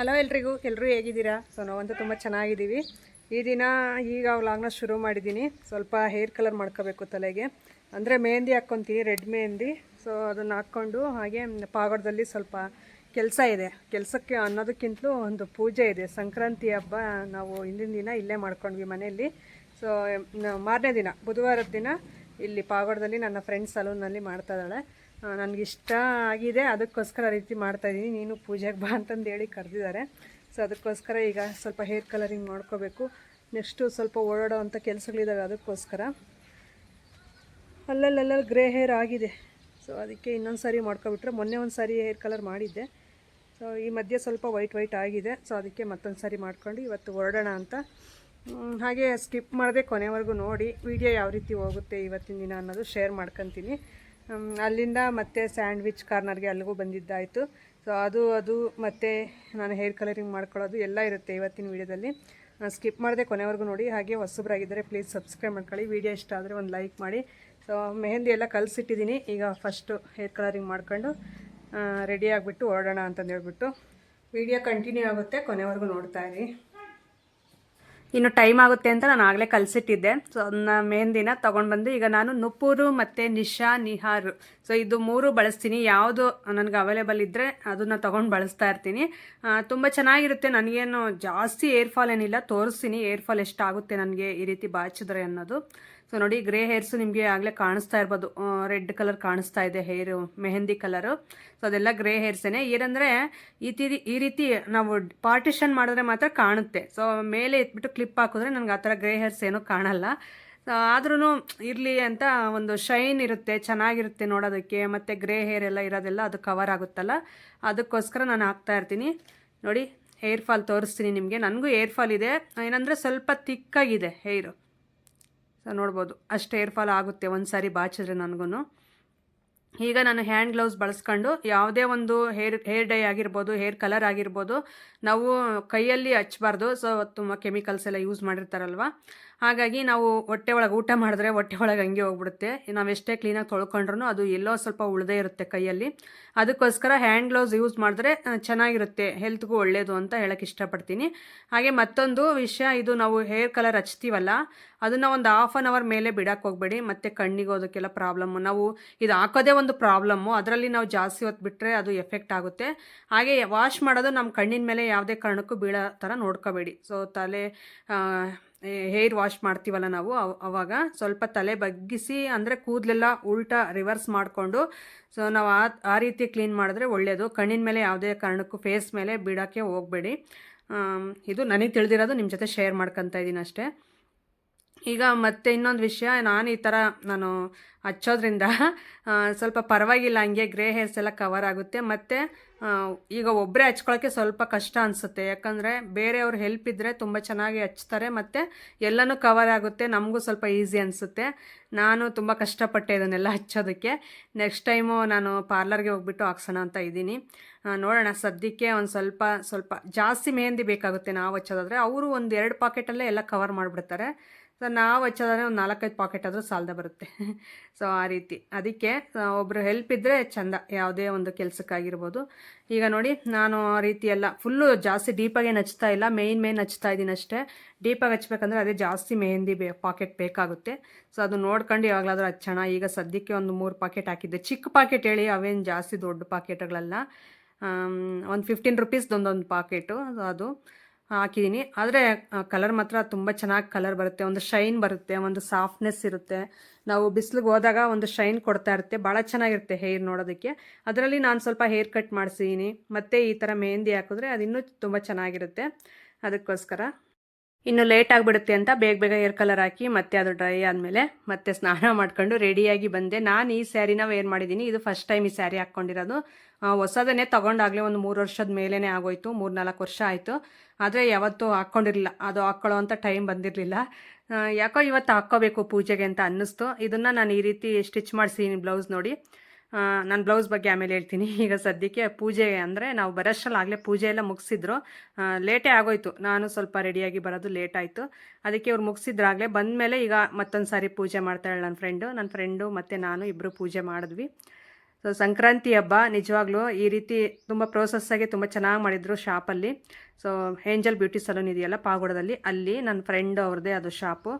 Hello ಎಲ್ರಿಗೂ ಎಲ್ಲರೂ ಹೇಗಿದ್ದೀರಾ? ಸೊ ನಾವಂತೂ ತುಂಬ ಚೆನ್ನಾಗಿದ್ದೀವಿ. ಈ ದಿನ ಈಗ ವ್ಲಾಗ್ನ ಶುರು ಮಾಡಿದ್ದೀನಿ. ಸ್ವಲ್ಪ ಹೇರ್ ಕಲರ್ ಮಾಡ್ಕೋಬೇಕು ತಲೆಗೆ. ಅಂದರೆ ಮೆಹಂದಿ ಹಾಕ್ಕೊತೀನಿ, ರೆಡ್ ಮೆಹಂದಿ. ಸೊ ಅದನ್ನು ಹಾಕ್ಕೊಂಡು ಹಾಗೆ ಪಾಗಡದಲ್ಲಿ ಸ್ವಲ್ಪ ಕೆಲಸ ಇದೆ. ಕೆಲಸಕ್ಕೆ ಅನ್ನೋದಕ್ಕಿಂತಲೂ ಒಂದು ಪೂಜೆ ಇದೆ. ಸಂಕ್ರಾಂತಿ ಹಬ್ಬ ನಾವು ಹಿಂದಿನ ದಿನ ಇಲ್ಲೇ ಮಾಡ್ಕೊಂಡ್ವಿ ಮನೆಯಲ್ಲಿ. ಸೊ ಮಾರನೇ ದಿನ, ಬುಧವಾರದ ದಿನ ಇಲ್ಲಿ ಪಾಗೋಡದಲ್ಲಿ ನನ್ನ ಫ್ರೆಂಡ್ ಸಲೂನಲ್ಲಿ ಮಾಡ್ತಾ ಇದ್ದಾಳೆ. ನನಗೆ ಇಷ್ಟ ಆಗಿದೆ. ಅದಕ್ಕೋಸ್ಕರ ರೀತಿ ಮಾಡ್ತಾಯಿದ್ದೀನಿ ನೀನು ಪೂಜೆಗೆ ಬಾ ಅಂತಂದು ಹೇಳಿ ಕರೆದಿದ್ದಾರೆ. ಸೊ ಅದಕ್ಕೋಸ್ಕರ ಈಗ ಸ್ವಲ್ಪ ಹೇರ್ ಕಲರಿಂಗ್ ಮಾಡ್ಕೋಬೇಕು. ನೆಕ್ಸ್ಟು ಸ್ವಲ್ಪ ಓಡಾಡೋ ಅಂಥ ಕೆಲಸಗಳಿದ್ದಾವೆ ಅದಕ್ಕೋಸ್ಕರ. ಅಲ್ಲಲ್ಲಲ್ಲಿ ಗ್ರೇ ಹೇರ್ ಆಗಿದೆ. ಸೊ ಅದಕ್ಕೆ ಇನ್ನೊಂದು ಸಾರಿ ಮಾಡ್ಕೊಬಿಟ್ರೆ ಮೊನ್ನೆ ಒಂದು ಸಾರಿ ಹೇರ್ ಕಲರ್ ಮಾಡಿದ್ದೆ. ಸೊ ಈ ಮಧ್ಯೆ ಸ್ವಲ್ಪ ವೈಟ್ ವೈಟ್ ಆಗಿದೆ. ಸೊ ಅದಕ್ಕೆ ಮತ್ತೊಂದು ಸಾರಿ ಮಾಡ್ಕೊಂಡು ಇವತ್ತು ಹೊರಡೋಣ ಅಂತ. ಹಾಗೆ ಸ್ಕಿಪ್ ಮಾಡದೆ ಕೊನೆವರೆಗೂ ನೋಡಿ. ವಿಡಿಯೋ ಯಾವ ರೀತಿ ಹೋಗುತ್ತೆ ಇವತ್ತಿನ ದಿನ ಅನ್ನೋದು ಶೇರ್ ಮಾಡ್ಕೊತೀನಿ. ಅಲ್ಲಿಂದ ಮತ್ತೆ ಸ್ಯಾಂಡ್ವಿಚ್ ಕಾರ್ನರ್ಗೆ ಅಲ್ಲಿಗೂ ಬಂದಿದ್ದಾಯಿತು. ಸೊ ಅದು ಅದು ಮತ್ತು ನಾನು ಹೇರ್ ಕಲರಿಂಗ್ ಮಾಡ್ಕೊಳ್ಳೋದು ಎಲ್ಲ ಇರುತ್ತೆ ಇವತ್ತಿನ ವಿಡಿಯೋದಲ್ಲಿ. ಸ್ಕಿಪ್ ಮಾಡದೆ ಕೊನೆವರೆಗೂ ನೋಡಿ, ಹಾಗೆ ಹೊಸಬ್ರಾಗಿದ್ದರೆ ಪ್ಲೀಸ್ ಸಬ್ಸ್ಕ್ರೈಬ್ ಮಾಡ್ಕೊಳ್ಳಿ. ವೀಡಿಯೋ ಇಷ್ಟ ಆದರೆ ಒಂದು ಲೈಕ್ ಮಾಡಿ. ಸೊ ಮೆಹಂದಿ ಎಲ್ಲ ಕಲಸಿಟ್ಟಿದ್ದೀನಿ. ಈಗ ಫಸ್ಟು ಹೇರ್ ಕಲರಿಂಗ್ ಮಾಡ್ಕೊಂಡು ರೆಡಿ ಆಗಿಬಿಟ್ಟು ಹೊರಡೋಣ ಅಂತಂದು ಹೇಳ್ಬಿಟ್ಟು ವಿಡಿಯೋ ಕಂಟಿನ್ಯೂ ಆಗುತ್ತೆ, ಕೊನೆವರೆಗೂ ನೋಡ್ತಾ ಇರಿ. ಇನ್ನು ಟೈಮ್ ಆಗುತ್ತೆ ಅಂತ ನಾನು ಆಗಲೇ ಕಲಿಸಿಟ್ಟಿದ್ದೆ. ಸೊ ಅದನ್ನ ಮೆಹಂದಿನ ತೊಗೊಂಡು ಬಂದು ಈಗ ನಾನು ನುಪ್ಪೂರು ಮತ್ತು ನಿಶಾ, ನಿಹಾರು. ಸೊ ಇದು ಮೂರು ಬಳಸ್ತೀನಿ. ಯಾವುದು ನನಗೆ ಅವೈಲೇಬಲ್ ಇದ್ದರೆ ಅದನ್ನು ತೊಗೊಂಡು ಬಳಸ್ತಾ ಇರ್ತೀನಿ. ತುಂಬ ಚೆನ್ನಾಗಿರುತ್ತೆ. ನನಗೇನು ಜಾಸ್ತಿ ಏರ್ ಫಾಲ್ ಏನಿಲ್ಲ. ತೋರಿಸ್ತೀನಿ. ಏರ್ ಫಾಲ್ ಎಷ್ಟಾಗುತ್ತೆ ನನಗೆ ಈ ರೀತಿ ಬಾಚಿದ್ರೆ ಅನ್ನೋದು. ಸೊ ನೋಡಿ ಗ್ರೇ ಹೇರ್ಸು ನಿಮಗೆ ಆಗಲೇ ಕಾಣಿಸ್ತಾ ಇರ್ಬೋದು. ರೆಡ್ ಕಲರ್ ಕಾಣಿಸ್ತಾ ಇದೆ ಹೇರು ಮೆಹಂದಿ ಕಲರು ಸೊ ಅದೆಲ್ಲ ಗ್ರೇ ಹೇರ್ಸೇನೆ ಏನಂದರೆ, ಈ ಈ ರೀತಿ ನಾವು ಪಾರ್ಟಿಷನ್ ಮಾಡಿದ್ರೆ ಮಾತ್ರ ಕಾಣುತ್ತೆ. ಸೊ ಮೇಲೆ ಎತ್ಬಿಟ್ಟು ಕ್ಲಿಪ್ ಹಾಕಿದ್ರೆ ನನಗೆ ಆ ಥರ ಗ್ರೇ ಹೇರ್ಸ್ ಏನೂ ಕಾಣಲ್ಲ. ಆದ್ರೂ ಇರಲಿ ಅಂತ ಒಂದು ಶೈನ್ ಇರುತ್ತೆ, ಚೆನ್ನಾಗಿರುತ್ತೆ ನೋಡೋದಕ್ಕೆ. ಮತ್ತು ಗ್ರೇ ಹೇರ್ ಎಲ್ಲ ಇರೋದೆಲ್ಲ ಅದು ಕವರ್ ಆಗುತ್ತಲ್ಲ. ಅದಕ್ಕೋಸ್ಕರ ನಾನು ಹಾಕ್ತಾ ಇರ್ತೀನಿ. ನೋಡಿ ಹೇರ್ ಫಾಲ್ ತೋರಿಸ್ತೀನಿ ನಿಮಗೆ. ನನಗೂ ಹೇರ್ ಫಾಲ್ ಇದೆ. ಏನಂದರೆ ಸ್ವಲ್ಪ ತಿಕ್ಕಾಗಿದೆ ಹೇರು ಸೊ ನೋಡ್ಬೋದು, ಅಷ್ಟು ಏರ್ ಫಾಲ್ ಆಗುತ್ತೆ ಒಂದು ಸಾರಿ ಬಾಚಿದ್ರೆ ನನಗೂ ಈಗ ನಾನು ಹ್ಯಾಂಡ್ ಗ್ಲೌಸ್ ಬಳಸ್ಕೊಂಡು ಯಾವುದೇ ಒಂದು ಹೇರ್ ಹೇರ್ ಡೈ ಆಗಿರ್ಬೋದು ಹೇರ್ ಕಲರ್ ಆಗಿರ್ಬೋದು, ನಾವು ಕೈಯಲ್ಲಿ ಹಚ್ಚಬಾರ್ದು ಸೊ ತುಂಬ ಕೆಮಿಕಲ್ಸ್ ಎಲ್ಲ ಯೂಸ್ ಮಾಡಿರ್ತಾರಲ್ವ? ಹಾಗಾಗಿ ನಾವು ಹೊಟ್ಟೆ ಒಳಗೆ ಊಟ ಮಾಡಿದ್ರೆ ಹೊಟ್ಟೆ ಒಳಗೆ ಹಂಗೆ ಹೋಗ್ಬಿಡುತ್ತೆ. ನಾವು ಎಷ್ಟೇ ಕ್ಲೀನಾಗಿ ತೊಳ್ಕೊಂಡ್ರೂ ಅದು ಎಲ್ಲೋ ಸ್ವಲ್ಪ ಉಳದೇ ಇರುತ್ತೆ ಕೈಯಲ್ಲಿ. ಅದಕ್ಕೋಸ್ಕರ ಹ್ಯಾಂಡ್ ಗ್ಲೌಸ್ ಯೂಸ್ ಮಾಡಿದ್ರೆ ಚೆನ್ನಾಗಿರುತ್ತೆ. ಹೆಲ್ತ್ಗೂ ಒಳ್ಳೆಯದು ಅಂತ ಹೇಳೋಕ್ಕೆ ಇಷ್ಟಪಡ್ತೀನಿ. ಹಾಗೆ ಮತ್ತೊಂದು ವಿಷಯ, ಇದು ನಾವು ಹೇರ್ ಕಲರ್ ಹಚ್ತೀವಲ್ಲ, ಅದನ್ನು ಒಂದು ಹಾಫ್ ಆನ್ ಅವರ್ ಮೇಲೆ ಬಿಡಕ್ಕೆ ಹೋಗಬೇಡಿ. ಮತ್ತು ಕಣ್ಣಿಗೆ ಹೋದಕ್ಕೆಲ್ಲ ಪ್ರಾಬ್ಲಮ್ಮು ನಾವು ಇದು ಹಾಕೋದೇ ಒಂದು ಪ್ರಾಬ್ಲಮ್ಮು ಅದರಲ್ಲಿ ನಾವು ಜಾಸ್ತಿ ಹೊತ್ತು ಬಿಟ್ಟರೆ ಅದು ಎಫೆಕ್ಟ್ ಆಗುತ್ತೆ. ಹಾಗೆ ವಾಶ್ ಮಾಡೋದು ನಮ್ಮ ಕಣ್ಣಿನ ಮೇಲೆ ಯಾವುದೇ ಕಾರಣಕ್ಕೂ ಬೀಳೋ ಥರ ನೋಡ್ಕೋಬೇಡಿ. ಸೊ ತಲೆ ಹೇರ್ ವಾಶ್ ಮಾಡ್ತೀವಲ್ಲ ನಾವು, ಅವ್- ಅವಾಗ ಸ್ವಲ್ಪ ತಲೆ ಬಗ್ಗಿಸಿ, ಅಂದರೆ ಕೂದಲೆಲ್ಲ ಉಲ್ಟಾ ರಿವರ್ಸ್ ಮಾಡಿಕೊಂಡು ಸೊ ನಾವು ಆ ಆ ರೀತಿ ಕ್ಲೀನ್ ಮಾಡಿದ್ರೆ ಒಳ್ಳೆಯದು ಕಣ್ಣಿನ ಮೇಲೆ ಯಾವುದೇ ಕಾರಣಕ್ಕೂ ಫೇಸ್ ಮೇಲೆ ಬಿಡೋಕ್ಕೆ ಹೋಗಬೇಡಿ. ಇದು ನನಗೆ ತಿಳಿದಿರೋದು ನಿಮ್ಮ ಜೊತೆ ಶೇರ್ ಮಾಡ್ಕೊತಾ ಇದ್ದೀನಿ ಅಷ್ಟೇ. ಈಗ ಮತ್ತೆ ಇನ್ನೊಂದು ವಿಷಯ, ನಾನು ಈ ಥರ ನಾನು ಹಚ್ಚೋದ್ರಿಂದ ಸ್ವಲ್ಪ ಪರವಾಗಿಲ್ಲ, ಹಂಗೆ ಗ್ರೇ ಹೇರ್ಸ್ ಎಲ್ಲ ಕವರ್ ಆಗುತ್ತೆ. ಮತ್ತು ಈಗ ಒಬ್ಬರೇ ಹಚ್ಕೊಳ್ಳೋಕ್ಕೆ ಸ್ವಲ್ಪ ಕಷ್ಟ ಅನಿಸುತ್ತೆ. ಯಾಕಂದರೆ ಬೇರೆಯವ್ರ ಹೆಲ್ಪ್ ಇದ್ದರೆ ತುಂಬ ಚೆನ್ನಾಗಿ ಹಚ್ತಾರೆ, ಮತ್ತು ಎಲ್ಲನೂ ಕವರ್ ಆಗುತ್ತೆ, ನಮಗೂ ಸ್ವಲ್ಪ ಈಸಿ ಅನಿಸುತ್ತೆ. ನಾನು ತುಂಬ ಕಷ್ಟಪಟ್ಟೆ ಇದನ್ನೆಲ್ಲ ಹಚ್ಚೋದಕ್ಕೆ. ನೆಕ್ಸ್ಟ್ ಟೈಮು ನಾನು ಪಾರ್ಲರ್ಗೆ ಹೋಗ್ಬಿಟ್ಟು ಹಾಕ್ಸೋಣ ಅಂತ ಇದ್ದೀನಿ. ನೋಡೋಣ, ಸದ್ಯಕ್ಕೆ ಒಂದು ಸ್ವಲ್ಪ ಸ್ವಲ್ಪ ಜಾಸ್ತಿ ಮೆಹಂದಿ ಬೇಕಾಗುತ್ತೆ ನಾವು ಹಚ್ಚೋದಾದರೆ. ಅವರು ಒಂದು ಎರಡು ಪಾಕೆಟಲ್ಲೇ ಎಲ್ಲ ಕವರ್ ಮಾಡಿಬಿಡ್ತಾರೆ. ಸೊ ನಾವು ಹಚ್ಚೋದಾದ್ರೆ ಒಂದು ನಾಲ್ಕೈದು ಪಾಕೆಟ್ ಆದರೂ ಸಾಲದ ಬರುತ್ತೆ. ಸೊ ಆ ರೀತಿ. ಅದಕ್ಕೆ ಒಬ್ಬರು ಹೆಲ್ಪ್ ಇದ್ದರೆ ಚೆಂದ. ಯಾವುದೇ ಒಂದು ಕೆಲಸಕ್ಕಾಗಿರ್ಬೋದು. ಈಗ ನೋಡಿ, ನಾನು ಆ ರೀತಿ ಎಲ್ಲ ಫುಲ್ಲು ಜಾಸ್ತಿ ಡೀಪಾಗಿ ಹಚ್ತಾ ಇಲ್ಲ. ಮೇಯ್ನ್ ಮೇಯ್ನ್ ಹಚ್ತಾ ಇದ್ದೀನಿ ಅಷ್ಟೇ. ಡೀಪಾಗಿ ಹಚ್ಬೇಕಂದ್ರೆ ಅದೇ ಜಾಸ್ತಿ ಮೆಹಂದಿ ಬೇ ಪಾಕೆಟ್ ಬೇಕಾಗುತ್ತೆ. ಸೊ ಅದು ನೋಡ್ಕೊಂಡು ಯಾವಾಗಲಾದ್ರೂ ಹಚ್ಚೋಣ. ಈಗ ಸದ್ಯಕ್ಕೆ ಒಂದು ಮೂರು ಪಾಕೆಟ್ ಹಾಕಿದ್ದೆ. ಚಿಕ್ಕ ಪಾಕೆಟ್ ಹೇಳಿ, ಅವೇನು ಜಾಸ್ತಿ ದೊಡ್ಡ ಪಾಕೆಟ್ಗಳಲ್ಲ ಒಂದು ಫಿಫ್ಟೀನ್ ರುಪೀಸ್ದೊಂದೊಂದು ಪಾಕೆಟು ಅದು. ಹಾಕಿದ್ದೀನಿ ಆದರೆ ಕಲರ್ ಮಾತ್ರ ತುಂಬ ಚೆನ್ನಾಗಿ ಕಲರ್ ಬರುತ್ತೆ. ಒಂದು ಶೈನ್ ಬರುತ್ತೆ, ಒಂದು ಸಾಫ್ಟ್ನೆಸ್ ಇರುತ್ತೆ. ನಾವು ಬಿಸಿಲಿಗೆ ಹೋದಾಗ ಒಂದು ಶೈನ್ ಕೊಡ್ತಾ ಇರುತ್ತೆ. ಭಾಳ ಚೆನ್ನಾಗಿರುತ್ತೆ ಹೇರ್ ನೋಡೋದಕ್ಕೆ. ಅದರಲ್ಲಿ ನಾನು ಸ್ವಲ್ಪ ಹೇರ್ ಕಟ್ ಮಾಡಿಸಿದ್ದೀನಿ ಮತ್ತು ಈ ಥರ ಮೆಹಂದಿ ಹಾಕಿದ್ರೆ ಅದು ಇನ್ನೂ ತುಂಬ ಚೆನ್ನಾಗಿರುತ್ತೆ. ಅದಕ್ಕೋಸ್ಕರ. ಇನ್ನು ಲೇಟ್ ಆಗಿಬಿಡುತ್ತೆ ಅಂತ ಬೇಗ ಬೇಗ ಏರ್ ಕಲರ್ ಹಾಕಿ ಮತ್ತೆ ಅದು ಡ್ರೈ ಆದಮೇಲೆ ಮತ್ತೆ ಸ್ನಾನ ಮಾಡ್ಕೊಂಡು ರೆಡಿಯಾಗಿ ಬಂದೆ. ನಾನು ಈ ಸ್ಯಾರಿನ ವೇರ್ ಮಾಡಿದ್ದೀನಿ ಇದು ಫಸ್ಟ್ ಟೈಮ್ ಈ ಸ್ಯಾರಿ ಹಾಕ್ಕೊಂಡಿರೋದು. ಹೊಸದನ್ನೇ ತೊಗೊಂಡಾಗಲೇ ಒಂದು ಮೂರು ವರ್ಷದ ಮೇಲೇ ಆಗೋಯ್ತು. ಮೂರು ನಾಲ್ಕು ವರ್ಷ ಆಯಿತು. ಆದರೆ ಯಾವತ್ತೂ ಹಾಕ್ಕೊಂಡಿರಲಿಲ್ಲ. ಅದು ಹಾಕ್ಕೊಳ್ಳೋ ಅಂತ ಟೈಮ್ ಬಂದಿರಲಿಲ್ಲ. ಯಾಕೋ ಇವತ್ತು ಹಾಕ್ಕೋಬೇಕು ಪೂಜೆಗೆ ಅಂತ ಅನ್ನಿಸ್ತು. ಇದನ್ನು ನಾನು ಈ ರೀತಿ ಸ್ಟಿಚ್ ಮಾಡಿಸಿದ್ದೀನಿ ಬ್ಲೌಸ್ ನೋಡಿ. ನಾನು ಬ್ಲೌಸ್ ಬಗ್ಗೆ ಆಮೇಲೆ ಹೇಳ್ತೀನಿ. ಈಗ ಸದ್ಯಕ್ಕೆ ಪೂಜೆ ಅಂದರೆ ನಾವು ಬರೋಷ್ಟ್ರಲ್ಲಿ ಆಗಲೇ ಪೂಜೆ ಎಲ್ಲ ಮುಗಿಸಿದ್ರು. ಲೇಟೇ ಆಗೋಯ್ತು. ನಾನು ಸ್ವಲ್ಪ ರೆಡಿಯಾಗಿ ಬರೋದು ಲೇಟ್ ಆಯಿತು. ಅದಕ್ಕೆ ಇವ್ರು ಮುಗಿಸಿದ್ರಾಗಲೇ ಬಂದಮೇಲೆ ಈಗ ಮತ್ತೊಂದು ಸಾರಿ ಪೂಜೆ ಮಾಡ್ತಾಳೆ ನನ್ನ ಫ್ರೆಂಡು ನನ್ನ ಫ್ರೆಂಡು ಮತ್ತು ನಾನು ಇಬ್ಬರು ಪೂಜೆ ಮಾಡಿದ್ವಿ. ಸೊ ಸಂಕ್ರಾಂತಿ ಹಬ್ಬ ನಿಜವಾಗ್ಲೂ ಈ ರೀತಿ ತುಂಬ ಪ್ರೋಸೆಸ್ಸಾಗಿ ತುಂಬ ಚೆನ್ನಾಗಿ ಮಾಡಿದರು ಶಾಪಲ್ಲಿ. ಸೊ ಏಂಜಲ್ ಬ್ಯೂಟಿ ಸಲೂನ್ ಇದೆಯಲ್ಲ ಪಾಗೋಡದಲ್ಲಿ. ಅಲ್ಲಿ ನನ್ನ ಫ್ರೆಂಡ್ ಅವ್ರದ್ದೇ ಅದು ಶಾಪು.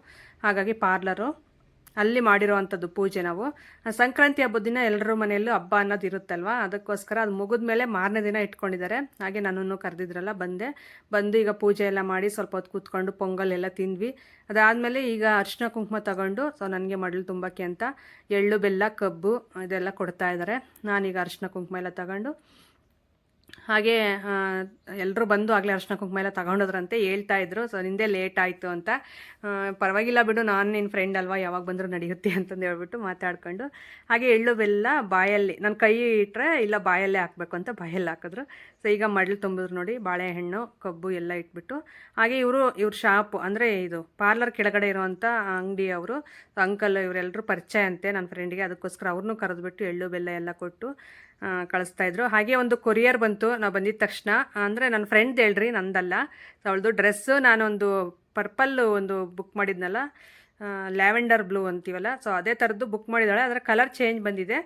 ಹಾಗಾಗಿ ಪಾರ್ಲರು ಅಲ್ಲಿ ಮಾಡಿರುವಂಥದ್ದು ಪೂಜೆ ನಾವು. ಸಂಕ್ರಾಂತಿ ಹಬ್ಬದ ದಿನ ಎಲ್ಲರೂ ಮನೆಯಲ್ಲೂ ಹಬ್ಬ ಅನ್ನೋದು ಇರುತ್ತಲ್ವ? ಅದಕ್ಕೋಸ್ಕರ ಅದು ಮುಗಿದ ಮೇಲೆ ಮಾರನೇ ದಿನ ಇಟ್ಕೊಂಡಿದ್ದಾರೆ. ಹಾಗೆ ನನ್ನನ್ನು ಕರೆದಿದ್ರಲ್ಲ, ಬಂದೆ. ಬಂದು ಈಗ ಪೂಜೆ ಎಲ್ಲ ಮಾಡಿ ಸ್ವಲ್ಪ ಹೊತ್ತು ಕೂತ್ಕೊಂಡು ಪೊಂಗಲ್ ಎಲ್ಲ ತಿಂದ್ವಿ. ಅದಾದಮೇಲೆ ಈಗ ಅರಿಶಿನ ಕುಂಕುಮ ತಗೊಂಡು, ಸೊ ನನಗೆ ಮಡಲು ತುಂಬಕ್ಕೆ ಅಂತ ಎಳ್ಳು, ಬೆಲ್ಲ, ಕಬ್ಬು ಇದೆಲ್ಲ ಕೊಡ್ತಾ ಇದ್ದಾರೆ. ನಾನೀಗ ಅರಿಶಿನ ಕುಂಕುಮ ಎಲ್ಲ ತಗೊಂಡು ಹಾಗೆ ಎಲ್ಲರೂ ಬಂದು ಆಗಲೇ ಅರ್ಶಿನ ಕುಂಕುಮ ಎಲ್ಲ ತಗೊಂಡೋದ್ರಂತೆ ಹೇಳ್ತಾ ಇದ್ರು. ಸೊ ನಿಂದೆ ಲೇಟ್ ಆಯಿತು ಅಂತ. ಪರವಾಗಿಲ್ಲ ಬಿಡು, ನಾನು ನಿನ್ನ ಫ್ರೆಂಡ್ ಅಲ್ವಾ, ಯಾವಾಗ ಬಂದರೂ ನಡೆಯುತ್ತೆ ಅಂತಂದು ಹೇಳ್ಬಿಟ್ಟು ಮಾತಾಡ್ಕೊಂಡು, ಹಾಗೆ ಎಳ್ಳು ಬೆಲ್ಲ ಬಾಯಲ್ಲಿ ನನ್ನ ಕೈ ಇಟ್ಟರೆ ಇಲ್ಲ ಬಾಯಲ್ಲೇ ಹಾಕಬೇಕು ಅಂತ ಬಾಯಲ್ಲಿ ಹಾಕಿದ್ರು. ಸೊ ಈಗ ಮಡ್ಲು ತುಂಬಿದ್ರು ನೋಡಿ, ಬಾಳೆಹಣ್ಣು, ಕಬ್ಬು ಎಲ್ಲ ಇಟ್ಬಿಟ್ಟು, ಹಾಗೆ ಇವರು, ಇವ್ರ ಶಾಪು, ಅಂದರೆ ಇದು ಪಾರ್ಲರ್ ಕೆಳಗಡೆ ಇರುವಂಥ ಅಂಗಡಿ ಅವರು, ಅಂಕಲ್ ಇವರೆಲ್ಲರೂ ಪರಿಚಯ ಅಂತೆ ನನ್ನ ಫ್ರೆಂಡಿಗೆ ಅದಕ್ಕೋಸ್ಕರ ಅವ್ರನ್ನೂ ಕರೆದ್ಬಿಟ್ಟು ಎಳ್ಳು ಬೆಲ್ಲ ಎಲ್ಲ ಕೊಟ್ಟು ಕಳಿಸ್ತಾ ಇದ್ರು. ಹಾಗೆ ಒಂದು ಕೊರಿಯರ್ ಬಂತು. ನಾವು ಬಂದಿದ್ದ ತಕ್ಷಣ. ಅಂದರೆ ನನ್ನ ಫ್ರೆಂಡ್ ಹೇಳ್ರಿ, ನಂದಲ್ಲ. ಅವಳದು ಡ್ರೆಸ್ಸು ನಾನೊಂದು ಪರ್ಪಲ್ಲು ಒಂದು ಬುಕ್ ಮಾಡಿದ್ನಲ್ಲ. ಲ್ಯಾವೆಂಡರ್ ಬ್ಲೂ ಅಂತೀವಲ್ಲ, ಸೊ ಅದೇ ಥರದ್ದು ಬುಕ್ ಮಾಡಿದ್ದಾಳೆ. ಅದರ ಕಲರ್ ಚೇಂಜ್ ಬಂದಿದೆ.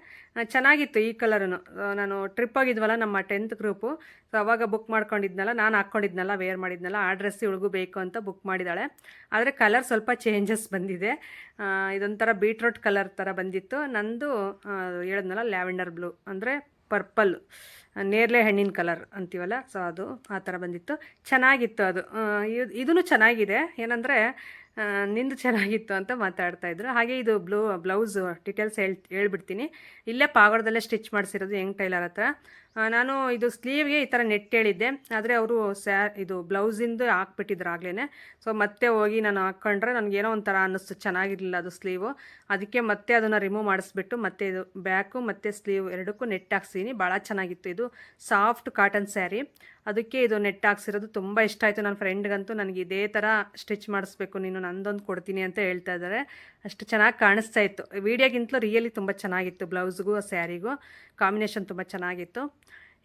ಚೆನ್ನಾಗಿತ್ತು ಈ ಕಲರನ್ನು ನಾನು ಟ್ರಿಪ್ ಹೋಗಿದ್ವಲ್ಲ ನಮ್ಮ ಟೆಂತ್ ಗ್ರೂಪು ಸೊ ಅವಾಗ ಬುಕ್ ಮಾಡ್ಕೊಂಡಿದ್ನಲ್ಲ, ನಾನು ಹಾಕ್ಕೊಂಡಿದ್ನಲ್ಲ ವೇರ್ ಮಾಡಿದ್ನಲ್ಲ, ಆ ಡ್ರೆಸ್ ಇವಳಿಗೂ ಬೇಕು ಅಂತ ಬುಕ್ ಮಾಡಿದ್ದಾಳೆ. ಆದರೆ ಕಲರ್ ಸ್ವಲ್ಪ ಚೇಂಜಸ್ ಬಂದಿದೆ. ಇದೊಂಥರ ಬೀಟ್ರೂಟ್ ಕಲರ್ ಥರ ಬಂದಿತ್ತು. ನಂದು ಹೇಳಿದ್ನಲ್ಲ ಲ್ಯಾವೆಂಡರ್ ಬ್ಲೂ. ಅಂದರೆ ಪರ್ಪಲ್ ನೇರಳೆ ಹಣ್ಣಿನ ಕಲರ್ ಅಂತೀವಲ್ಲ, ಸೊ ಅದು ಆ ಥರ ಬಂದಿತ್ತು. ಚೆನ್ನಾಗಿತ್ತು ಅದು. ಇದೂ ಚೆನ್ನಾಗಿದೆ. ಏನಂದರೆ ನಿಂದು ಚೆನ್ನಾಗಿತ್ತು ಅಂತ ಮಾತಾಡ್ತಾ ಇದ್ರು. ಹಾಗೆ ಇದು ಬ್ಲೂ, ಬ್ಲೌಸ್ ಡೀಟೇಲ್ಸ್ ಹೇಳ್, ಹೇಳ್ಬಿಡ್ತೀನಿ. ಇಲ್ಲೇ ಪಾಗಡದಲ್ಲೇ ಸ್ಟಿಚ್ ಮಾಡಿಸಿರೋದು ಯಂಗ್ ಟೈಲರ್ ಹತ್ರ. ನಾನು ಇದು ಸ್ಲೀವ್ಗೆ ಈ ಥರ ನೆಟ್ ಹೇಳಿದ್ದೆ. ಆದರೆ ಅವರು ಸ್ಯಾ ಇದು ಬ್ಲೌಸಿಂದು ಹಾಕ್ಬಿಟ್ಟಿದ್ರು ಆಗ್ಲೇ ಸೊ ಮತ್ತೆ ಹೋಗಿ ನಾನು ಹಾಕ್ಕೊಂಡ್ರೆ ನನಗೇನೋ ಒಂಥರ ಅನ್ನಿಸ್ತು. ಚೆನ್ನಾಗಿರಲಿಲ್ಲ ಅದು ಸ್ಲೀವು ಅದಕ್ಕೆ ಮತ್ತೆ ಅದನ್ನು ರಿಮೂವ್ ಮಾಡಿಸ್ಬಿಟ್ಟು ಮತ್ತೆ ಇದು ಬ್ಯಾಕು ಮತ್ತು ಸ್ಲೀವ್ ಎರಡಕ್ಕೂ ನೆಟ್ ಹಾಕ್ಸಿದ್ದೀನಿ ಭಾಳ ಚೆನ್ನಾಗಿತ್ತು ಇದು. ಸಾಫ್ಟ್ ಕಾಟನ್ ಸ್ಯಾರಿ ಅದಕ್ಕೆ ಇದು ನೆಟ್ ಹಾಕ್ಸಿರೋದು ತುಂಬ ಇಷ್ಟ ಆಯಿತು. ನನ್ನ ಫ್ರೆಂಡ್ಗಂತೂ ನನಗೆ ಇದೇ ಥರ ಸ್ಟಿಚ್ ಮಾಡಿಸ್ಬೇಕು, ನೀನು ನಂದೊಂದು ಕೊಡ್ತೀನಿ ಅಂತ ಹೇಳ್ತಾ ಇದ್ದಾರೆ ಅಷ್ಟು ಚೆನ್ನಾಗಿ ಕಾಣಿಸ್ತಾ ಇತ್ತು. ವೀಡಿಯೋಗಿಂತಲೂ ರಿಯಲಿ ತುಂಬ ಚೆನ್ನಾಗಿತ್ತು ಬ್ಲೌಸ್ಗೂ ಸ್ಯಾರಿಗೂ ಕಾಂಬಿನೇಷನ್ ತುಂಬ ಚೆನ್ನಾಗಿತ್ತು.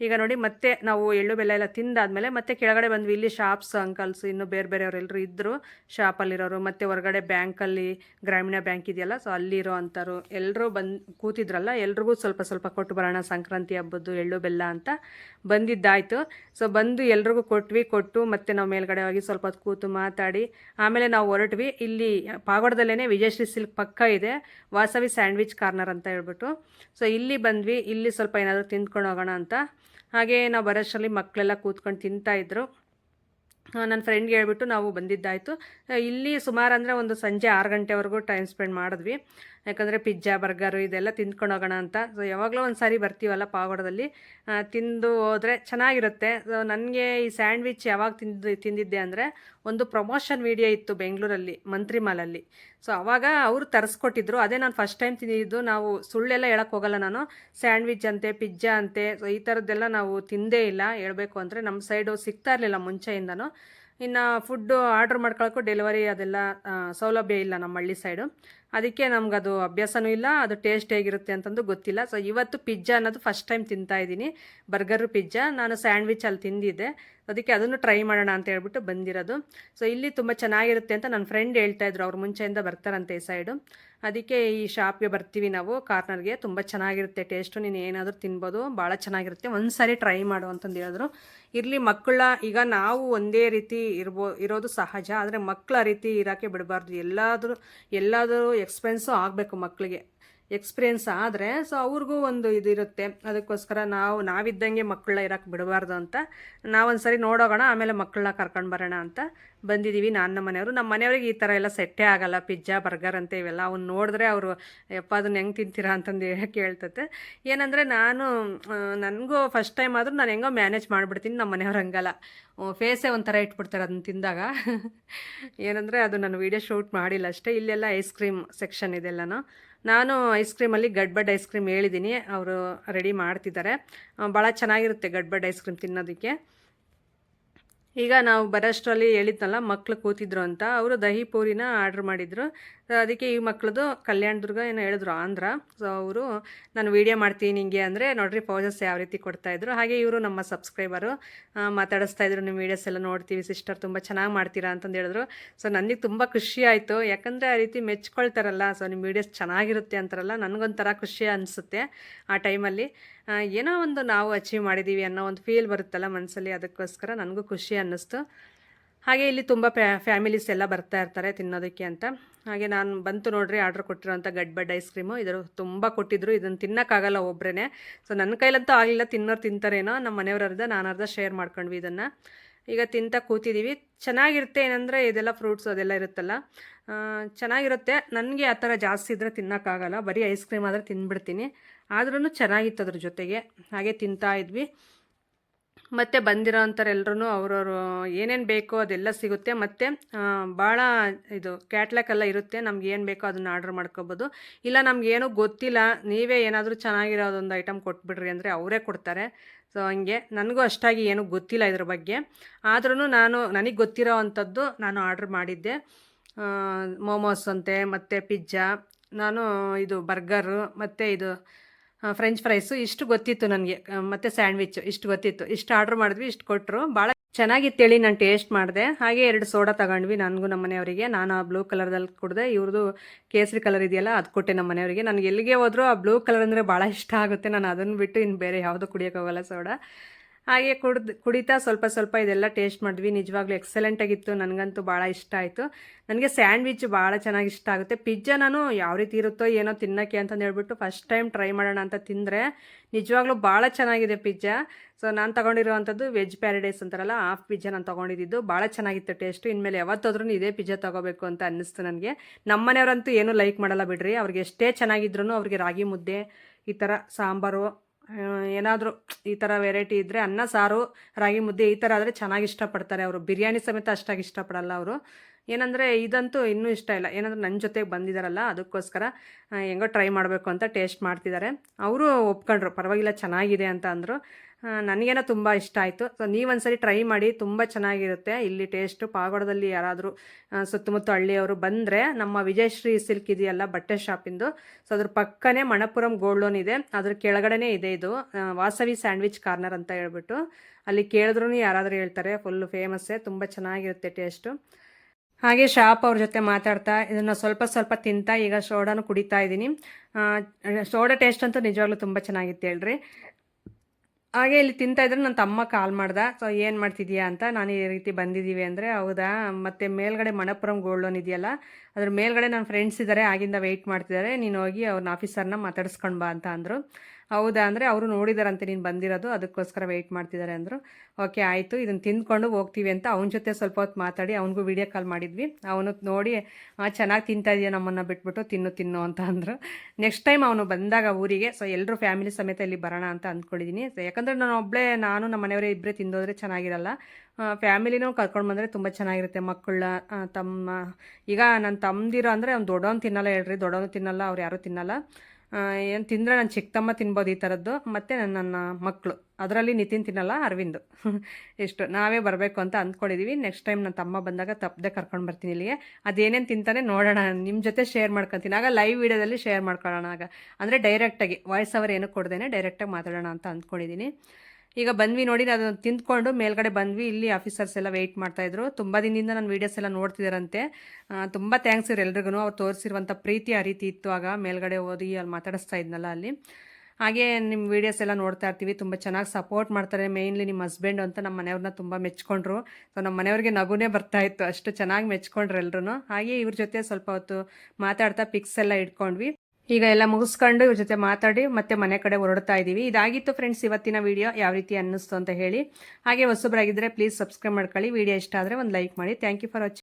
ಈಗ ನೋಡಿ ಮತ್ತೆ ನಾವು ಎಳ್ಳು ಬೆಲ್ಲ ಎಲ್ಲ ತಿಂದಾದ್ಮೇಲೆ ಮತ್ತೆ ಕೆಳಗಡೆ ಬಂದ್ವಿ. ಇಲ್ಲಿ ಶಾಪ್ಸ್ ಅಂಕಲ್ಸ್ ಇನ್ನು ಬೇರೆ ಬೇರೆಯವರೆಲ್ಲರೂ ಇದ್ದರು ಶಾಪಲ್ಲಿರೋರು ಮತ್ತು ಹೊರಗಡೆ ಬ್ಯಾಂಕಲ್ಲಿ ಗ್ರಾಮೀಣ ಬ್ಯಾಂಕ್ ಇದೆಯಲ್ಲ ಸೊ ಅಲ್ಲಿರೋ ಅಂಥವ್ರು ಎಲ್ಲರೂ ಬಂದು ಕೂತಿದ್ರಲ್ಲ, ಎಲ್ರಿಗೂ ಸ್ವಲ್ಪ ಸ್ವಲ್ಪ ಕೊಟ್ಟು ಬರೋಣ, ಸಂಕ್ರಾಂತಿ ಹಬ್ಬದ್ದು ಎಳ್ಳು ಬೆಲ್ಲ ಅಂತ ಬಂದಿದ್ದಾಯಿತು. ಸೊ ಬಂದು ಎಲ್ರಿಗೂ ಕೊಟ್ವಿ, ಕೊಟ್ಟು ಮತ್ತೆ ನಾವು ಮೇಲ್ಗಡೆ ಹೋಗಿ ಸ್ವಲ್ಪ ಹೊತ್ತು ಕೂತು ಮಾತಾಡಿ, ಆಮೇಲೆ ನಾವು ಹೊರಟ್ವಿ. ಇಲ್ಲಿ ಪಾಗೋಡದಲ್ಲೇ ವಿಜಯಶ್ರೀ ಸಿಲ್ಕ್ ಪಕ್ಕ ಇದೆ, ವಾಸವಿ ಸ್ಯಾಂಡ್ವಿಚ್ ಕಾರ್ನರ್ ಅಂತ ಹೇಳ್ಬಿಟ್ಟು. ಸೊ ಇಲ್ಲಿ ಬಂದ್ವಿ, ಇಲ್ಲಿ ಸ್ವಲ್ಪ ಏನಾದರೂ ತಿಂದ್ಕೊಂಡು ಹೋಗೋಣ ಅಂತ. ಹಾಗೆ ನಾವು ಬರೋಷ್ಟರಲ್ಲಿ ಮಕ್ಕಳೆಲ್ಲ ಕೂತ್ಕೊಂಡು ತಿಂತಾ ಇದ್ರು. ನನ್ನ ಫ್ರೆಂಡ್ಗೆ ಹೇಳ್ಬಿಟ್ಟು ನಾವು ಬಂದಿದ್ದಾಯಿತು. ಇಲ್ಲಿ ಸುಮಾರು ಅಂದರೆ ಒಂದು ಸಂಜೆ ಆರು ಗಂಟೆವರೆಗೂ ಟೈಮ್ ಸ್ಪೆಂಡ್ ಮಾಡಿದ್ವಿ. ಯಾಕಂದರೆ ಪಿಜ್ಜಾ, ಬರ್ಗರು ಇದೆಲ್ಲ ತಿಂದ್ಕೊಂಡು ಹೋಗೋಣ ಅಂತ. ಸೊ ಯಾವಾಗಲೂ ಒಂದು ಸಾರಿ ಬರ್ತೀವಲ್ಲ ಪಾವಗಡದಲ್ಲಿ. ತಿಂದು ಹೋದರೆ ಚೆನ್ನಾಗಿರುತ್ತೆ. ಸೊ ನನಗೆ ಈ ಸ್ಯಾಂಡ್ವಿಚ್ ಯಾವಾಗ ತಿಂದು, ತಿಂದಿದ್ದೆ ಅಂದರೆ ಒಂದು ಪ್ರಮೋಷನ್ ವಿಡಿಯೋ ಇತ್ತು ಬೆಂಗಳೂರಲ್ಲಿ, ಮಂತ್ರಿ ಮಾಲಲ್ಲಿ. ಸೊ ಅವಾಗ ಅವರು ತರಿಸ್ಕೊಟ್ಟಿದ್ರು. ಅದೇ ನಾನು ಫಸ್ಟ್ ಟೈಮ್ ತಿಂದಿದ್ದು. ನಾವು ಸುಳ್ಳೆಲ್ಲ ಹೇಳಕ್ಕೆ ಹೋಗಲ್ಲ ನಾನು. ಸ್ಯಾಂಡ್ವಿಚ್ ಅಂತೆ, ಪಿಜ್ಜಾ ಅಂತೆ ಸೊ ಈ ಥರದ್ದೆಲ್ಲ ನಾವು ತಿಂದೇ ಇಲ್ಲ. ಹೇಳಬೇಕು ಅಂದರೆ ನಮ್ಮ ಸೈಡು ಸಿಗ್ತಾ ಇರಲಿಲ್ಲ ಮುಂಚೆಯಿಂದನೂ. ಇನ್ನು ಫುಡ್ಡು ಆರ್ಡ್ರ್ ಮಾಡ್ಕೊಳ್ಳೋಕ್ಕೂ ಡೆಲಿವರಿ ಅದೆಲ್ಲ ಸೌಲಭ್ಯ ಇಲ್ಲ ನಮ್ಮ ಹಳ್ಳಿ ಸೈಡು. ಅದಕ್ಕೆ ನಮ್ಗದು ಅಭ್ಯಾಸನೂ ಇಲ್ಲ, ಅದು ಟೇಸ್ಟ್ ಹೇಗಿರುತ್ತೆ ಅಂತಂದು ಗೊತ್ತಿಲ್ಲ. ಸೊ ಇವತ್ತು ಪಿಜ್ಜಾ ಅನ್ನೋದು ಫಸ್ಟ್ ಟೈಮ್ ತಿಂತಾ ಇದ್ದೀನಿ. ಬರ್ಗರು ಪಿಜ್ಜಾ ನಾನು ಸ್ಯಾಂಡ್ವಿಚ್ ಅಲ್ಲಿ ತಿಂದಿದ್ದೆ. ಅದಕ್ಕೆ ಅದನ್ನು ಟ್ರೈ ಮಾಡೋಣ ಅಂತ ಹೇಳ್ಬಿಟ್ಟು ಬಂದಿರೋದು. ಸೊ ಇಲ್ಲಿ ತುಂಬ ಚೆನ್ನಾಗಿರುತ್ತೆ ಅಂತ ನನ್ನ ಫ್ರೆಂಡ್ ಹೇಳ್ತಾ ಇದ್ರು. ಅವ್ರು ಮುಂಚೆಯಿಂದ ಬರ್ತಾರಂತೆ ಈ ಸೈಡು ಅದಕ್ಕೆ ಈ ಶಾಪ್ಗೆ ಬರ್ತೀವಿ ನಾವು ಕಾರ್ನರ್ಗೆ ತುಂಬ ಚೆನ್ನಾಗಿರುತ್ತೆ ಟೇಸ್ಟು ನೀನು ಏನಾದರೂ ತಿನ್ಬೋದು. ಭಾಳ ಚೆನ್ನಾಗಿರುತ್ತೆ. ಒಂದು ಸಾರಿ ಟ್ರೈ ಮಾಡು ಅಂತಂದು ಹೇಳಿದ್ರು. ಇರಲಿ ಮಕ್ಕಳ, ಈಗ ನಾವು ಒಂದೇ ರೀತಿ ಇರ್ಬೋ, ಇರೋದು ಸಹಜ. ಆದರೆ ಮಕ್ಕಳ ರೀತಿ ಇರೋಕ್ಕೆ ಬಿಡಬಾರ್ದು. ಎಲ್ಲಾದರೂ ಎಲ್ಲಾದರೂ ಎಕ್ಸ್ಪೆನ್ಸು ಆಗಬೇಕು ಮಕ್ಕಳಿಗೆ ಎಕ್ಸ್ಪೀರಿಯೆನ್ಸ್ ಆದರೆ ಸೊ ಅವ್ರಿಗೂ ಒಂದು ಇದಿರುತ್ತೆ. ಅದಕ್ಕೋಸ್ಕರ ನಾವು, ನಾವಿದ್ದಂಗೆ ಮಕ್ಕಳನ್ನ ಇರೋಕ್ಕೆ ಬಿಡಬಾರ್ದು ಅಂತ. ನಾವೊಂದು ಸರಿ ನೋಡೋಗೋಣ ಆಮೇಲೆ ಮಕ್ಕಳನ್ನ ಕರ್ಕೊಂಡು ಬರೋಣ ಅಂತ ಬಂದಿದ್ದೀವಿ ನಾನು ನಮ್ಮ ಮನೆಯವರು. ನಮ್ಮ ಮನೆಯವ್ರಿಗೆ ಈ ಥರ ಎಲ್ಲ ಸೆಟ್ಟೇ ಆಗಲ್ಲ. ಪಿಜ್ಜಾ, ಬರ್ಗರ್ ಅಂತ ಇವೆಲ್ಲ. ಅವ್ನು ನೋಡಿದ್ರೆ ಅವರು, ಯಪ್ಪ, ಅದನ್ನ ಹೆಂಗೆ ತಿಂತೀರಾ? ಅಂತಂದು ಕೇಳ್ತತೆ. ಏನಂದರೆ ನಾನು ನನಗೂ ಫಸ್ಟ್ ಟೈಮ್ ಆದರೂ ನಾನು ಹೆಂಗೋ ಮ್ಯಾನೇಜ್ ಮಾಡಿಬಿಡ್ತೀನಿ. ನಮ್ಮ ಮನೆಯವ್ರು ಹಂಗಲ್ಲ. ಫೇಸೇ ಒಂಥರ ಇಟ್ಬಿಡ್ತಾರೆ ಅದನ್ನ ತಿಂದಾಗ. ಏನಂದರೆ ಅದು ನಾನು ವೀಡಿಯೋ ಶೂಟ್ ಮಾಡಿಲ್ಲ ಅಷ್ಟೇ. ಇಲ್ಲೆಲ್ಲ ಐಸ್ ಕ್ರೀಮ್ ಸೆಕ್ಷನ್ ಇದೆಲ್ಲನೂ. ನಾನು ಐಸ್ ಕ್ರೀಮಲ್ಲಿ ಗಡ್ಬಡ್ ಐಸ್ ಕ್ರೀಮ್ ಹೇಳಿದ್ದೀನಿ ಅವರು ರೆಡಿ ಮಾಡ್ತಿದ್ದಾರೆ. ಭಾಳ ಚೆನ್ನಾಗಿರುತ್ತೆ ಗಡ್ಬಡ್ ಐಸ್ ಕ್ರೀಮ್ ತಿನ್ನೋದಕ್ಕೆ. ಈಗ ನಾವು ಬರೋಷ್ಟರಲ್ಲಿ ಹೇಳಿದ್ನಲ್ಲ ಮಕ್ಕಳು ಕೂತಿದ್ರು ಅಂತ, ಅವರು ದಹಿ ಪೂರಿನ ಆರ್ಡ್ರ್ ಮಾಡಿದರು. ಅದಕ್ಕೆ ಈ ಮಕ್ಳದು ಕಲ್ಯಾಣ ದುರ್ಗ ಏನೋ ಹೇಳಿದ್ರು ಆಂಧ್ರ. ಸೊ ಅವರು, ನಾನು ವೀಡಿಯೋ ಮಾಡ್ತೀನಿ ನಿಮಗೆ ಅಂದರೆ ನೋಡ್ರಿ ಪೌಸಸ್ ಯಾವ ರೀತಿ ಕೊಡ್ತಾಯಿದ್ರು ಹಾಗೆ ಇವರು ನಮ್ಮ ಸಬ್ಸ್ಕ್ರೈಬರು ಮಾತಾಡಿಸ್ತಾ ಇದ್ರು, ನಿಮ್ಮ ವೀಡಿಯೋಸ್ ಎಲ್ಲ ನೋಡ್ತೀವಿ ಸಿಸ್ಟರ್ ತುಂಬ ಚೆನ್ನಾಗಿ ಮಾಡ್ತೀರಾ? ಅಂತಂದು ಹೇಳಿದ್ರು. ಸೊ ನನಗೆ ತುಂಬ ಖುಷಿ ಆಯಿತು. ಯಾಕಂದರೆ ಆ ರೀತಿ ಮೆಚ್ಕೊಳ್ತಾರಲ್ಲ ಸೊ ನಿಮ್ಮ ವೀಡಿಯೋಸ್ ಚೆನ್ನಾಗಿರುತ್ತೆ ಅಂತಾರಲ್ಲ, ನನಗೊಂಥರ ಖುಷಿ ಅನಿಸುತ್ತೆ ಆ ಟೈಮಲ್ಲಿ. ಏನೋ ಒಂದು ನಾವು ಅಚೀವ್ ಮಾಡಿದ್ದೀವಿ ಅನ್ನೋ ಒಂದು ಫೀಲ್ ಬರುತ್ತಲ್ಲ ಮನಸ್ಸಲ್ಲಿ ಅದಕ್ಕೋಸ್ಕರ ನನಗೂ ಖುಷಿ ಅನ್ನಿಸ್ತು. ಹಾಗೆ ಇಲ್ಲಿ ತುಂಬ ಫ್ಯಾ ಫ್ಯಾಮಿಲೀಸ್ ಎಲ್ಲ ಬರ್ತಾ ಇರ್ತಾರೆ ತಿನ್ನೋದಕ್ಕೆ ಅಂತ. ಹಾಗೆ ನಾನು ಬಂತು ನೋಡ್ರಿ ಆರ್ಡ್ರ್ ಕೊಟ್ಟಿರೋಂಥ ಗಡ್ಬಡ್ ಐಸ್ ಕ್ರೀಮು ಇದ್ರ ತುಂಬ ಕೊಟ್ಟಿದ್ರು. ಇದನ್ನು ತಿನ್ನೋಕ್ಕಾಗಲ್ಲ ಒಬ್ಬರೇ ಸೊ ನನ್ನ ಕೈಲಂತೂ ಆಗಲಿಲ್ಲ. ತಿನ್ನೋರು ತಿಂತಾರೇನೋ ನಮ್ಮ ಮನೆಯವ್ರ ಅರ್ಧ, ನಾನು ಅರ್ಧ ಶೇರ್ ಮಾಡ್ಕೊಂಡ್ವಿ ಇದನ್ನು. ಈಗ ತಿಂತ ಕೂತಿದ್ದೀವಿ ಚೆನ್ನಾಗಿರುತ್ತೆ ಏನಂದರೆ ಇದೆಲ್ಲ ಫ್ರೂಟ್ಸ್ ಅದೆಲ್ಲ ಇರುತ್ತಲ್ಲ. ಚೆನ್ನಾಗಿರುತ್ತೆ. ನನಗೆ ಆ ಥರ ಜಾಸ್ತಿ ಇದ್ದರೆ ತಿನ್ನೋಕ್ಕಾಗಲ್ಲ. ಬರೀ ಐಸ್ ಕ್ರೀಮ್ ಆದರೆ ತಿಂದ್ಬಿಡ್ತೀನಿ ಆದ್ರೂ ಚೆನ್ನಾಗಿತ್ತು ಅದ್ರ ಜೊತೆಗೆ. ಹಾಗೆ ತಿಂತಾ ಇದ್ವಿ. ಮತ್ತು ಬಂದಿರೋ ಅಂಥವ್ರೆಲ್ಲರೂ ಅವ್ರವ್ರು ಏನೇನು ಬೇಕೋ ಅದೆಲ್ಲ ಸಿಗುತ್ತೆ. ಮತ್ತು ಭಾಳ ಇದು ಕ್ಯಾಟ್ಲಾಕ್ ಎಲ್ಲ ಇರುತ್ತೆ. ನಮ್ಗೆ ಏನು ಬೇಕೋ ಅದನ್ನು ಆರ್ಡ್ರ್ ಮಾಡ್ಕೋಬೋದು. ಇಲ್ಲ ನಮಗೇನು ಗೊತ್ತಿಲ್ಲ. ನೀವೇ ಏನಾದರೂ ಚೆನ್ನಾಗಿರೋದೊಂದು ಐಟಮ್ ಕೊಟ್ಬಿಡ್ರಿ ಅಂದರೆ ಅವರೇ ಕೊಡ್ತಾರೆ. ಸೊ ಹಂಗೆ. ನನಗೂ ಅಷ್ಟಾಗಿ ಏನೂ ಗೊತ್ತಿಲ್ಲ ಇದ್ರ ಬಗ್ಗೆ. ಆದ್ರೂ ನಾನು, ನನಗೆ ಗೊತ್ತಿರೋ ಅಂಥದ್ದು ನಾನು ಆರ್ಡ್ರ್ ಮಾಡಿದ್ದೆ. ಮೋಮೋಸ್ ಅಂತೆ, ಮತ್ತು ಪಿಜ್ಜಾ ನಾನು, ಇದು ಬರ್ಗರು ಮತ್ತು ಇದು ಫ್ರೆಂಚ್ ಫ್ರೈಸು ಇಷ್ಟು ಗೊತ್ತಿತ್ತು ನನಗೆ. ಮತ್ತು ಸ್ಯಾಂಡ್ವಿಚ್ ಇಷ್ಟು ಗೊತ್ತಿತ್ತು. ಇಷ್ಟು ಆರ್ಡ್ರ್ ಮಾಡಿದ್ವಿ, ಇಷ್ಟು ಕೊಟ್ಟರು ಭಾಳ ಚೆನ್ನಾಗಿತ್ತೇಳಿ ನಾನು ಟೇಸ್ಟ್ ಮಾಡಿದೆ. ಹಾಗೆ ಎರಡು ಸೋಡಾ ತಗೊಂಡ್ವಿ ನನಗೂ ನಮ್ಮ ಮನೆಯವರಿಗೆ. ನಾನು ಆ ಬ್ಲೂ ಕಲರ್ದಲ್ಲಿ ಕುಡಿದೆ. ಇವ್ರದ್ದು ಕೇಸರಿ ಕಲರ್ ಇದೆಯಲ್ಲ, ಅದು ಕೊಟ್ಟೆ ನಮ್ಮ ಮನೆಯವರಿಗೆ. ನನಗೆ ಎಲ್ಲಿಗೆ ಹೋದರೂ ಆ ಬ್ಲೂ ಕಲರ್ ಅಂದರೆ ಭಾಳ ಇಷ್ಟ ಆಗುತ್ತೆ. ನಾನು ಅದನ್ನು ಬಿಟ್ಟು ಇನ್ನು ಬೇರೆ ಯಾವುದು ಕುಡಿಯೋಕ್ಕಾಗಲ್ಲ ಸೋಡಾ ಹಾಗೆ ಕುಡ್ದು, ಕುಡಿತಾ ಸ್ವಲ್ಪ ಸ್ವಲ್ಪ ಇದೆಲ್ಲ ಟೇಸ್ಟ್ ಮಾಡಿದ್ವಿ. ನಿಜವಾಗ್ಲೂ ಎಕ್ಸಲೆಂಟ್ ಆಗಿತ್ತು. ನನಗಂತೂ ಭಾಳ ಇಷ್ಟ ಆಯಿತು. ನನಗೆ ಸ್ಯಾಂಡ್ವಿಚ್ ಭಾಳ ಚೆನ್ನಾಗಿ ಇಷ್ಟ ಆಗುತ್ತೆ. ಪಿಜ್ಜಾ ನಾನು ಯಾವ ರೀತಿ ಇರುತ್ತೋ ಏನೋ ತಿನ್ನೋಕ್ಕೆ ಅಂತಂದು ಹೇಳ್ಬಿಟ್ಟು ಫಸ್ಟ್ ಟೈಮ್ ಟ್ರೈ ಮಾಡೋಣ ಅಂತ ತಿಂದರೆ ನಿಜವಾಗ್ಲೂ ಭಾಳ ಚೆನ್ನಾಗಿದೆ ಪಿಜ್ಜಾ ಸೊ ನಾನು ತೊಗೊಂಡಿರುವಂಥದ್ದು ವೆಜ್ ಪ್ಯಾರಡೈಸ್ ಅಂತಾರಲ್ಲ ಹಾಫ್ ಪಿಜ್ಜಾ ನಾನು ತೊಗೊಂಡಿದ್ದು. ಭಾಳ ಚೆನ್ನಾಗಿತ್ತು ಟೇಸ್ಟು ಇನ್ಮೇಲೆ ಯಾವತ್ತಾದ್ರೂ ಇದೇ ಪಿಜ್ಜಾ ತೊಗೋಬೇಕು ಅಂತ ಅನ್ನಿಸ್ತು ನನಗೆ. ನಮ್ಮ ಮನೆಯವರಂತೂ ಏನೂ ಲೈಕ್ ಮಾಡಲ್ಲ ಬಿಡ್ರಿ. ಅವ್ರಿಗೆ ಎಷ್ಟೇ ಚೆನ್ನಾಗಿದ್ರು ಅವ್ರಿಗೆ ರಾಗಿ ಮುದ್ದೆ, ಈ ಥರ ಸಾಂಬಾರು ಏನಾದರೂ ಈ ಥರ ವೆರೈಟಿ ಇದ್ದರೆ ಅನ್ನ, ಸಾರು, ರಾಗಿ ಮುದ್ದೆ ಈ ಥರ ಆದರೆ ಚೆನ್ನಾಗಿ ಇಷ್ಟಪಡ್ತಾರೆ ಅವರು. ಬಿರಿಯಾನಿ ಸಮೇತ ಅಷ್ಟಾಗಿ ಇಷ್ಟಪಡಲ್ಲ ಅವರು. ಏನಂದರೆ ಇದಂತೂ ಇನ್ನೂ ಇಷ್ಟ ಇಲ್ಲ. ಏನಂದ್ರೆ ನನ್ನ ಜೊತೆಗೆ ಬಂದಿದ್ದಾರಲ್ಲ ಅದಕ್ಕೋಸ್ಕರ ಹೆಂಗೋ ಟ್ರೈ ಮಾಡಬೇಕು ಅಂತ ಟೇಸ್ಟ್ ಮಾಡ್ತಿದ್ದಾರೆ ಅವರು ಒಪ್ಕೊಂಡ್ರು, ಪರವಾಗಿಲ್ಲ ಚೆನ್ನಾಗಿದೆ ಅಂತ ಅಂದರು. ನನಗೇನೋ ತುಂಬ ಇಷ್ಟ ಆಯಿತು. ಸೊ, ನೀವೊಂದ್ಸರಿ ಟ್ರೈ ಮಾಡಿ, ತುಂಬ ಚೆನ್ನಾಗಿರುತ್ತೆ. ಇಲ್ಲಿ ಟೇಸ್ಟು ಪಾಗೋಡದಲ್ಲಿ ಯಾರಾದರೂ ಸುತ್ತಮುತ್ತ ಹಳ್ಳಿಯವರು ಬಂದರೆ, ನಮ್ಮ ವಿಜಯಶ್ರೀ ಸಿಲ್ಕ್ ಇದೆಯಲ್ಲ, ಬಟ್ಟೆ ಶಾಪಿಂದು, ಸೊ, ಅದ್ರ ಪಕ್ಕನೇ ಮಣಪುರಂ ಗೋಲ್ಡ್ ಲೋನ್ ಇದೆ. ಅದ್ರ ಕೆಳಗಡೆನೇ ಇದೆ ಇದು. ವಾಸವಿ ಸ್ಯಾಂಡ್ವಿಚ್ ಕಾರ್ನರ್ ಅಂತ ಹೇಳ್ಬಿಟ್ಟು. ಅಲ್ಲಿ ಕೇಳಿದ್ರೂ ಯಾರಾದರೂ ಹೇಳ್ತಾರೆ ಫುಲ್ಲು ಫೇಮಸ್ಸೇ, ತುಂಬ ಚೆನ್ನಾಗಿರುತ್ತೆ ಟೇಸ್ಟು. ಹಾಗೆ ಶಾಪ್ ಅವ್ರ ಜೊತೆ ಮಾತಾಡ್ತಾ, ಇದನ್ನು ಸ್ವಲ್ಪ ಸ್ವಲ್ಪ ತಿಂತಾ ಈಗ ಸೋಡಾನು ಕುಡಿತಾ ಇದ್ದೀನಿ. ಸೋಡಾ ಟೇಸ್ಟ್ ಅಂತೂ ನಿಜವಾಗ್ಲೂ ತುಂಬ ಚೆನ್ನಾಗಿತ್ತು ಹೇಳ್ರಿ. ಹಾಗೆ ಇಲ್ಲಿ ತಿಂತಾ ಇದ್ರೆ ನನ್ನ ತಮ್ಮ ಕಾಲ್ ಮಾಡ್ದ ಸೊ ಏನು ಮಾಡ್ತಿದ್ಯಾ ಅಂತ? ನಾನು ಈ ರೀತಿ ಬಂದಿದ್ದೀವಿ ಅಂದರೆ, ಹೌದಾ, ಮತ್ತು ಮೇಲ್ಗಡೆ ಮಣಪುರಂ ಗೋಲ್ಡ್ ಲೋನ್ ಇದೆಯಲ್ಲ, ಅದ್ರ ಮೇಲ್ಗಡೆ ನನ್ನ ಫ್ರೆಂಡ್ಸ್ ಇದ್ದಾರೆ ಆಗಿಂದ ವೆಯ್ಟ್ ಮಾಡ್ತಿದ್ದಾರೆ ನೀನು ಹೋಗಿ ಅವ್ರನ್ನ ಆಫೀಸರ್ನ ಮಾತಾಡಿಸ್ಕೊಂಡು ಬಾ ಅಂತ ಅಂದರು. ಹೌದಾ ಅಂದರೆ ಅವರು ನೋಡಿದಾರಂತೆ ನೀನು ಬಂದಿರೋದು, ಅದಕ್ಕೋಸ್ಕರ ವೆಯ್ಟ್ ಮಾಡ್ತಿದ್ದಾರೆ ಅಂದರು. ಓಕೆ ಆಯಿತು ಇದನ್ನು ತಿಂದ್ಕೊಂಡು ಹೋಗ್ತೀವಿ ಅಂತ ಅವನ ಜೊತೆ ಸ್ವಲ್ಪ ಹೊತ್ತು ಮಾತಾಡಿ, ಅವನಿಗೂ ವಿಡಿಯೋ ಕಾಲ್ ಮಾಡಿದ್ವಿ. ಅವನು ನೋಡಿ ಚೆನ್ನಾಗಿ ತಿಂತಾ ಇದೆಯಾ ನಮ್ಮನ್ನು ಬಿಟ್ಬಿಟ್ಟು, ತಿನ್ನು ತಿನ್ನು ಅಂತ ಅಂದರು. ನೆಕ್ಸ್ಟ್ ಟೈಮ್ ಅವನು ಬಂದಾಗ ಊರಿಗೆ ಸೊ ಎಲ್ಲರೂ ಫ್ಯಾಮಿಲಿ ಸಮೇತ ಇಲ್ಲಿ ಬರೋಣ ಅಂತ ಅಂದ್ಕೊಂಡಿದ್ದೀನಿ ಯಾಕಂದರೆ ನಾನು ಒಬ್ಬಳೇ ನಾನು ನಮ್ಮ ಮನೆಯವರೇ ಇಬ್ಬರೇ ತಿಂದೋದ್ರೆ ಚೆನ್ನಾಗಿರಲ್ಲ. ಫ್ಯಾಮಿಲಿನೂ ಕರ್ಕೊಂಡು ಬಂದರೆ ತುಂಬ ಚೆನ್ನಾಗಿರುತ್ತೆ. ಮಕ್ಕಳ ತಮ್ಮ, ಈಗ ನನ್ನ ತಮ್ಮದಿರೋ ಅಂದರೆ ಅವ್ನು ದೊಡ್ಡವನು ತಿನ್ನಲ್ಲ ಹೇಳ್ರಿ, ದೊಡ್ಡವನು ತಿನ್ನಲ್ಲ, ಅವ್ರು ಯಾರೂ ತಿನ್ನಲ್ಲ. ಏನು ತಿಂದರೆ ನಾನು ಚಿಕ್ಕಮ್ಮ ತಿನ್ಬೋದು ಈ ಥರದ್ದು ಮತ್ತು ನನ್ನ ಮಕ್ಕಳು ಅದರಲ್ಲಿ ನಿತಿನ್ ತಿನ್ನಲ್ಲ, ಅರವಿಂದ್. ಎಷ್ಟು ನಾವೇ ಬರಬೇಕು ಅಂತ ಅಂದ್ಕೊಂಡಿದ್ದೀವಿ ನೆಕ್ಸ್ಟ್ ಟೈಮ್ ನನ್ನ ತಮ್ಮ ಬಂದಾಗ ತಪ್ಪದೆ ಕರ್ಕೊಂಡು ಬರ್ತೀನಿ ಇಲ್ಲಿಗೆ. ಅದೇನೇನು ತಿಂತಾನೆ ನೋಡೋಣ. ನಿಮ್ಮ ಜೊತೆ ಶೇರ್ ಮಾಡ್ಕೊತೀನಿ. ಆಗ ಲೈವ್ ವೀಡಿಯೋದಲ್ಲಿ ಶೇರ್ ಮಾಡ್ಕೊಳ್ಳೋಣ ಆಗ. ಅಂದರೆ ಡೈರೆಕ್ಟಾಗಿ ವಾಯ್ಸ್ ಅವರ್ ಏನು ಕೊಡ್ದೇನೆ ಡೈರೆಕ್ಟಾಗಿ ಮಾತಾಡೋಣ ಅಂತ ಅಂದ್ಕೊಂಡಿದ್ದೀನಿ ಈಗ ಬಂದ್ವಿ ನೋಡಿ ಅದನ್ನು ತಿಂದ್ಕೊಂಡು ಮೇಲ್ಗಡೆ ಬಂದ್ವಿ. ಇಲ್ಲಿ ಆಫೀಸರ್ಸ್ ಎಲ್ಲ ವೆಯ್ಟ್ ಮಾಡ್ತಾಯಿದ್ರು ತುಂಬ ದಿನದಿಂದ ನಾನು ವೀಡಿಯೋಸ್ ಎಲ್ಲ ನೋಡ್ತಿದ್ದಾರಂತೆ ತುಂಬ ಥ್ಯಾಂಕ್ಸ್ ಇವ್ರು ಎಲ್ರಿಗೂ ಅವ್ರು ತೋರಿಸಿರುವಂಥ ಪ್ರೀತಿ ಆ ರೀತಿ ಇತ್ತು ಆಗ. ಮೇಲ್ಗಡೆ ಓದಿ ಅಲ್ಲಿ ಮಾತಾಡಿಸ್ತಾ ಇದ್ನಲ್ಲ ಅಲ್ಲಿ. ಹಾಗೆ ನಿಮ್ಮ ವೀಡಿಯೋಸ್ ಎಲ್ಲ ನೋಡ್ತಾ ಇರ್ತೀವಿ. ತುಂಬ ಚೆನ್ನಾಗಿ ಸಪೋರ್ಟ್ ಮಾಡ್ತಾರೆ. ಮೇಯ್ನ್ಲಿ ನಿಮ್ಮ ಹಸ್ಬೆಂಡ್ ಅಂತ ನಮ್ಮ ಮನೆಯವ್ರನ್ನ ತುಂಬ ಮೆಚ್ಕೊಂಡ್ರು. ಸೊ ನಮ್ಮ ಮನೆಯವ್ರಿಗೆ ನಗುನೇ ಬರ್ತಾ ಇತ್ತು. ಅಷ್ಟು ಚೆನ್ನಾಗಿ ಮೆಚ್ಕೊಂಡ್ರು ಎಲ್ಲರೂ ಹಾಗೆ ಇವ್ರ ಜೊತೆ ಸ್ವಲ್ಪ ಹೊತ್ತು ಮಾತಾಡ್ತಾ ಪಿಕ್ಸ್ ಎಲ್ಲ ಇಟ್ಕೊಂಡ್ವಿ. ಈಗ ಎಲ್ಲ ಮುಗಿಸ್ಕೊಂಡು ಇವ್ರ ಜೊತೆ ಮಾತಾಡಿ ಮತ್ತೆ ಮನೆ ಕಡೆ ಹೊರಡ್ತಾ ಇದ್ದೀವಿ ಇದಾಗಿತ್ತು ಫ್ರೆಂಡ್ಸ್ ಇವತ್ತಿನ ವಿಡಿಯೋ ಯಾವ ರೀತಿ ಅನ್ನಿಸ್ತು ಅಂತ ಹೇಳಿ. ಹಾಗೆ ಹೊಸಬರಾಗಿದ್ದರೆ ಪ್ಲೀಸ್ ಸಬ್ಸ್ಕ್ರೈಬ್ ಮಾಡ್ಕೊಳ್ಳಿ. ವಿಡಿಯೋ ಇಷ್ಟ ಆದರೆ ಒಂದು ಲೈಕ್ ಮಾಡಿ. Thank you for watching